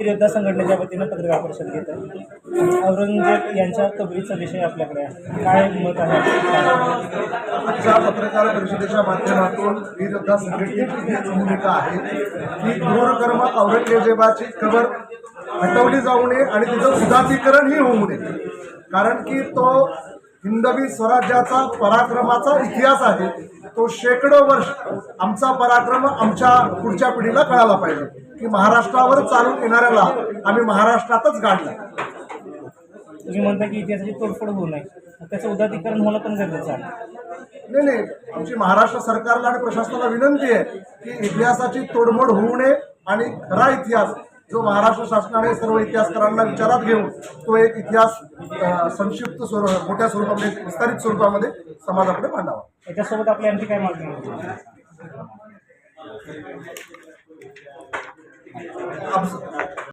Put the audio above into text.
योद्धा संघटनेच्या वतीनं पत्रकार परिषद घेत आहे औरंगजेब यांच्या कबरीचा विषय आपल्याकडे आहे. काय मत आहे? आजच्या पत्रकार परिषदेच्या माध्यमातून वीर योद्धा संघटनेची हीच भूमिका आहे की क्रूरकर्म औरंगजेबाची कबर हटवली जाऊ नये आणि तिचं उदातीकरणही होऊ नये. कारण की तो हिंदवी स्वराज्याचा पराक्रमाचा इतिहास आहे. तो शेकडो वर्ष आमचा पराक्रम आमच्या पुढच्या पिढीला कळाला पाहिजे. की महाराष्ट्रावर चालून येणाऱ्याला आम्ही महाराष्ट्रातच गाडला तुम्ही म्हणता की इतिहासाची तोडफोड होऊ नये. त्याचं उदातीकरण होणं पण गरजेचं आहे. नाही नाही. आमची महाराष्ट्र सरकारला आणि प्रशासनाला विनंती आहे की इतिहासाची तोडमोड होऊ नये आणि खरा इतिहास जो महाराष्ट्र शासनाने सर्व इतिहासकारांना विचारात घेऊन तो एक इतिहास संक्षिप्त स्वरूप मोठ्या स्वरूपामध्ये विस्तारित स्वरूपामध्ये समाजाकडे मांडावा. याच्यासोबत आपली आणखी काय मागणी